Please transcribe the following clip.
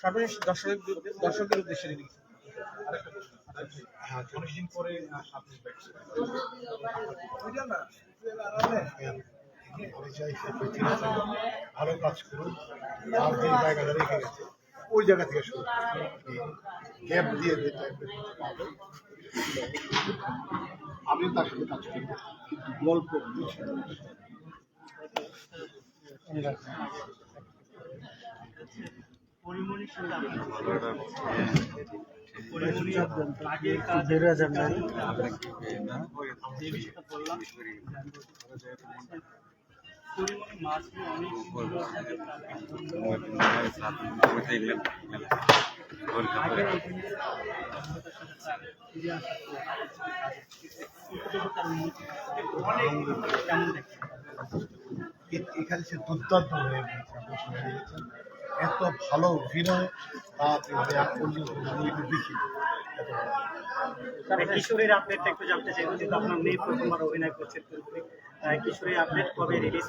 সর্বশেষ দর্শক দর্শকের উদ্দেশ্যে দিদি হ্যাঁ অনেকদিন পরে আমি ভালো কাজ করুন আর যে জায়গাটা রেখে গেছে ওই জায়গা থেকে শুরু গ্যাপ দিয়ে যেতে আমিও তার সাথে কাজ করব। কিন্তু গল্প এখানে সে দুর্দান্ত হয়ে গেছে। এত ভালো অভিনয়, তা আমি আর পর্যন্ত দেখি। কিশোরের আপডেট একটু জানতে চাই আপনার মেয়ে প্রথমবার অভিনয় করছে কিশোরের আপডেট কবে রিলিজ